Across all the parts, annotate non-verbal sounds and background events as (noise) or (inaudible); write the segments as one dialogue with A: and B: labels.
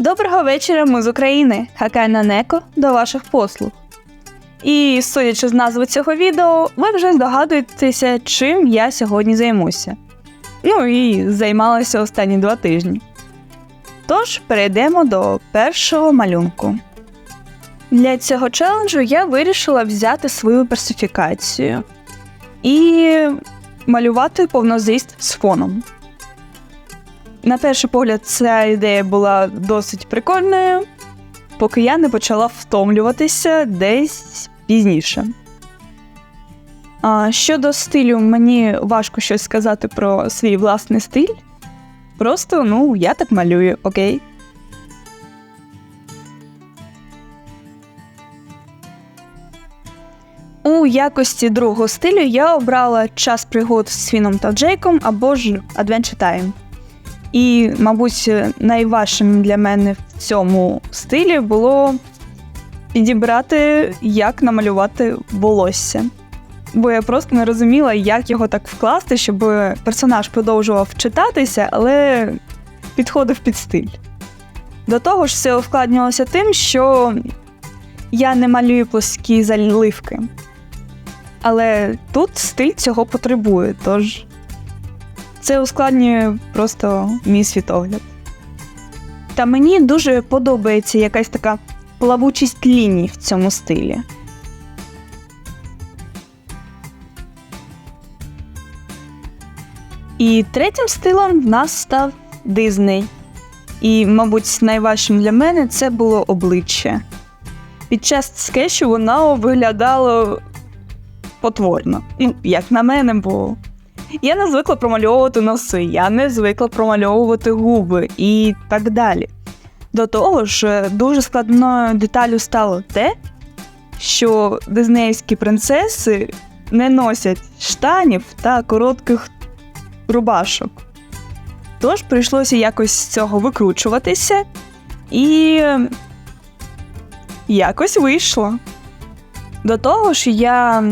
A: Доброго вечора, ми з України. Хакайна Неко до ваших послуг. І судячи з назви цього відео, ви вже здогадуєтеся, чим я сьогодні займуся. Ну і займалася останні два тижні. Тож перейдемо до першого малюнку. Для цього челенджу я вирішила взяти свою персифікацію і малювати повнозріст з фоном. На перший погляд, ця ідея була досить прикольною, поки я не почала втомлюватися десь пізніше. А щодо стилю, мені важко щось сказати про свій власний стиль. Просто, ну, я так малюю, окей. У якості другого стилю я обрала час пригод з Фіном та Джейком або ж Adventure Time. І, мабуть, найважчим для мене в цьому стилі було підібрати, як намалювати волосся. Бо я просто не розуміла, як його так вкласти, щоб персонаж продовжував читатися, але підходив під стиль. До того ж, все ускладнювалося тим, що я не малюю плоскі заливки. Але тут стиль цього потребує, тож це ускладнює просто мій світогляд. Та мені дуже подобається якась така плавучість ліній в цьому стилі. І третім стилем в нас став Дизней. І, мабуть, найважчим для мене це було обличчя. Під час скетчу воно виглядало потворно. Ну, як на мене, бо я не звикла промальовувати носи, я не звикла промальовувати губи і так далі. До того ж, дуже складною деталю стало те, що дизнейські принцеси не носять штанів та коротких рубашок. Тож прийшлося якось з цього викручуватися, і якось вийшло. До того ж, я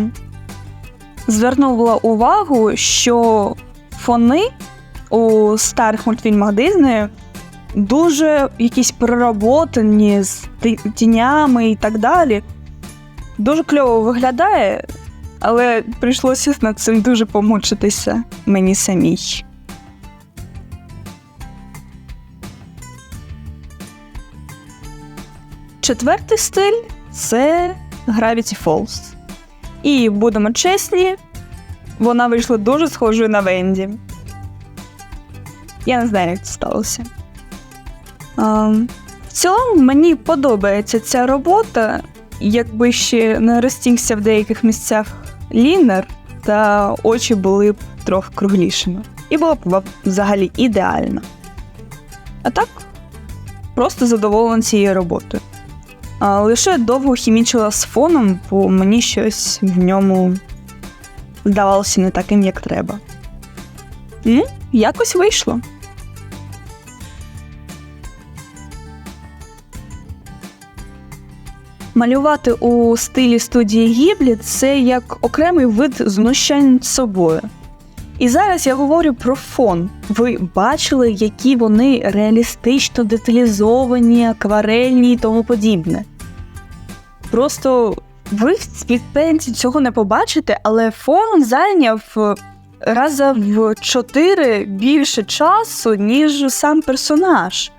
A: звернула увагу, що фони у старих мультфільмах Диснею дуже якісь переработані з тінями і так далі. Дуже кльово виглядає, але прийшлося над цим дуже помучитися мені самій. Четвертий стиль це Gravity Falls. І будемо чесні, вона вийшла дуже схожою на Венді. Я не знаю, як це сталося. А, в цілому мені подобається ця робота, якби ще не розтігся в деяких місцях лінер, та очі були б трохи круглішими. І було б взагалі ідеально. А так, просто задоволена цією роботою. Лише довго хімічила з фоном, бо мені щось в ньому здавалося не таким, як треба. І якось вийшло. Малювати у стилі студії Гіблі це як окремий вид знущань собою. І зараз я говорю про фон. Ви бачили, які вони реалістично деталізовані, акварельні і тому подібне. Просто ви в спідпенці цього не побачите, але фон зайняв е, раза в чотири більше часу, ніж сам персонаж.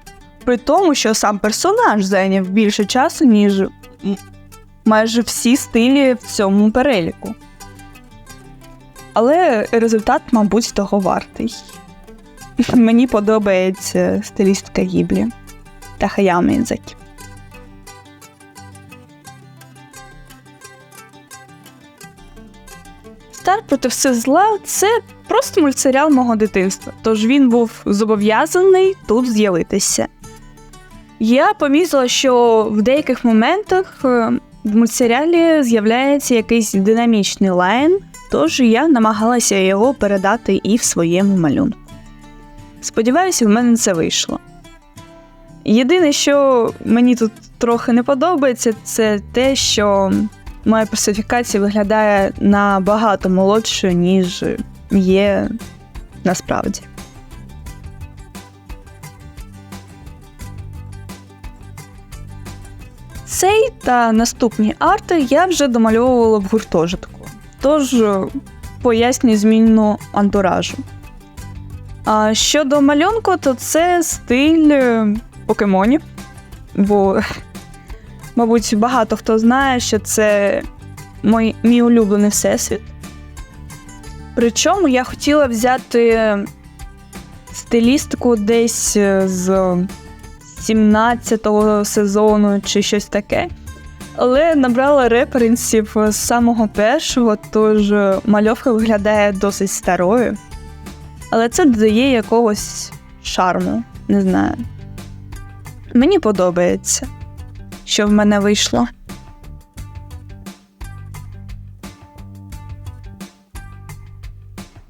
A: При тому, що сам персонаж зайняв більше часу, ніж майже всі стилі в цьому переліку. Але результат, мабуть, того вартий. (laughs) Мені подобається стилістика Гіблі та Хаяо Мідзакі. Стар проти все зла це просто мультсеріал мого дитинства, тож він був зобов'язаний тут з'явитися. Я помітила, що в деяких моментах е, в мультсеріалі з'являється якийсь динамічний лайн, тож я намагалася його передати і в своєму малюнку. Сподіваюся, в мене це вийшло. Єдине, що мені тут трохи не подобається, це те, що моя персифікація виглядає набагато молодшою, ніж є насправді. Цей та наступні арти я вже домальовувала в гуртожитку. Тож е, пояснюю зміну антуражу. А щодо малюнку, то це стиль е, покемонів. Бо, (laughs) мабуть, багато хто знає, що це мій, мій улюблений всесвіт. Причому я хотіла взяти стилістику десь е, з 17-го сезону чи щось таке. Але набрала референсів з самого першого, тож мальовка виглядає досить старою. Але це додає якогось шарму, не знаю. Мені подобається, що в мене вийшло.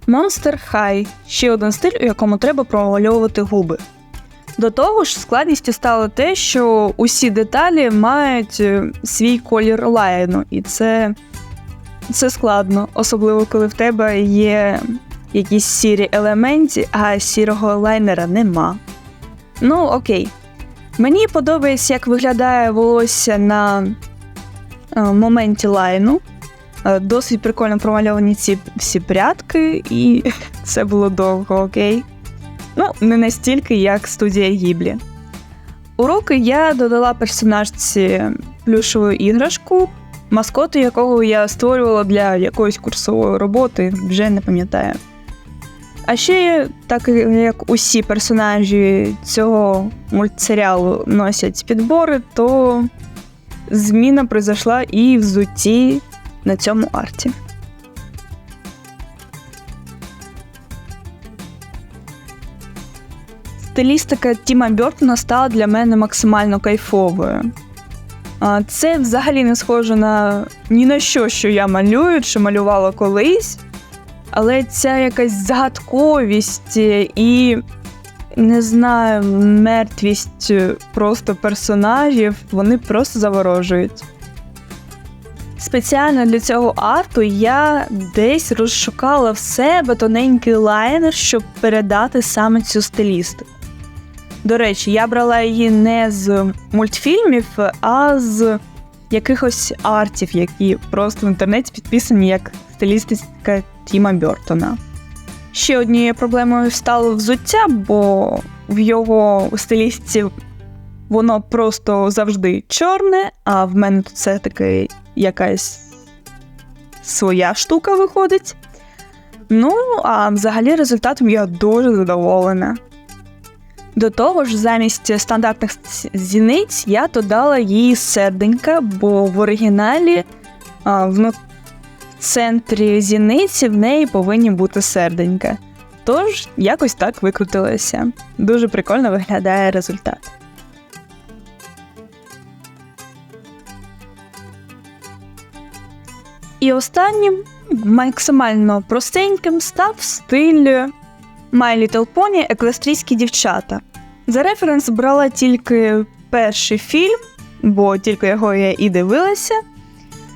A: Monster High ще один стиль, у якому треба промальовувати губи. До того ж, складністю стало те, що усі деталі мають е, свій колір лайну, і це, це складно, особливо коли в тебе є якісь сірі елементи, а сірого лайнера нема. Ну, окей. Мені подобається, як виглядає волосся на е, моменті лайну. Е, Досить прикольно промальовані ці всі прядки, і (laughs) це було довго, окей. Ну, не настільки, як студія Гіблі. Уроки я додала персонажці плюшову іграшку, маскоту якого я створювала для якоїсь курсової роботи, вже не пам'ятаю. А ще, так як усі персонажі цього мультсеріалу носять підбори, то зміна произошла і в взутті на цьому арті. Стилістика Тіма Бьортона стала для мене максимально кайфовою. Це взагалі не схоже на ні на що, що я малюю чи малювала колись. Але ця якась загадковість і, не знаю, мертвість просто персонажів, вони просто заворожують. Спеціально для цього арту я десь розшукала в себе тоненький лайнер, щоб передати саме цю стилістику. До речі, я брала її не з мультфільмів, а з якихось артів, які просто в інтернеті підписані як стилістика Тіма Бьортона. Ще однією проблемою стало взуття, бо в його стилістиці воно просто завжди чорне, а в мене тут все таки якась своя штука виходить. Ну, а взагалі результатом я дуже задоволена. До того ж, замість стандартних зіниць я додала їй серденька, бо в оригіналі а, в центрі зіниці в неї повинні бути серденька. Тож, якось так викрутилося. Дуже прикольно виглядає результат. І останнім, максимально простеньким, став стиль My Little Pony Еквестрійські дівчата. За референс брала тільки перший фільм, бо тільки його я і дивилася.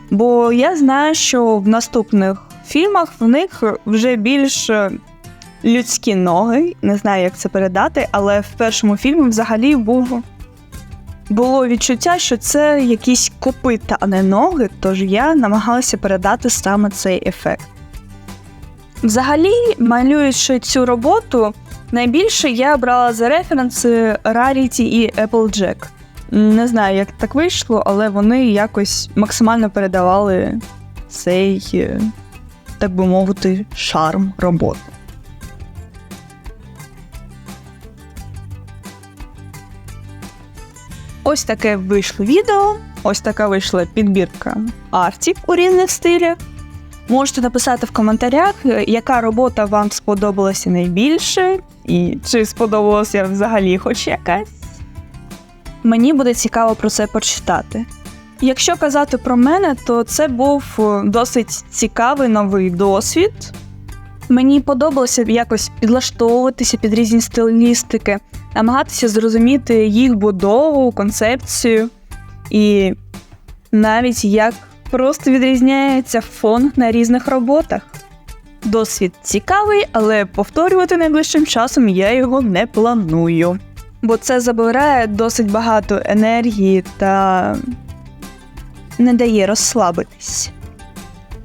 A: Бо я знаю, що в наступних фільмах в них вже більш людські ноги. Не знаю, як це передати, але в першому фільмі взагалі був. Було відчуття, що це якісь копита, а не ноги, тож я намагалася передати саме цей ефект. Взагалі, малюючи цю роботу, найбільше я брала за референси Rarity і Applejack. Не знаю, як так вийшло, але вони якось максимально передавали цей, е, так би мовити, шарм роботи. Ось таке вийшло відео, ось така вийшла підбірка артів у різних стилях. Можете написати в коментарях, яка робота вам сподобалася найбільше, і чи сподобалася взагалі хоч якась. Мені буде цікаво про це почитати. Якщо казати про мене, то це був досить цікавий новий досвід. Мені подобалося якось підлаштовуватися під різні стилістики, намагатися зрозуміти їх будову, концепцію і навіть як просто відрізняється фон на різних роботах. Досвід цікавий, але повторювати найближчим часом я його не планую, бо це забирає досить багато енергії та не дає розслабитись.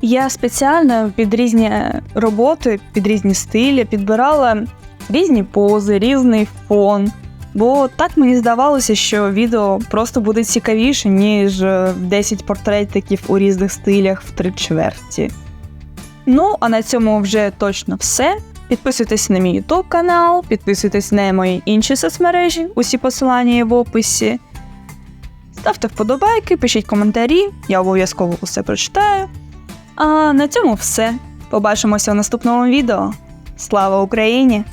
A: Я спеціально під різні роботи, під різні стилі підбирала різні пози, різний фон. Бо так мені здавалося, що відео просто буде цікавіше, ніж е, 10 портретиків у різних стилях в три чверті. Ну, а на цьому вже точно все. Підписуйтесь на мій YouTube канал, підписуйтесь на мої інші соцмережі, усі посилання є в описі. Ставте вподобайки, пишіть коментарі, я обов'язково усе прочитаю. А на цьому все. Побачимося в наступному відео. Слава Україні!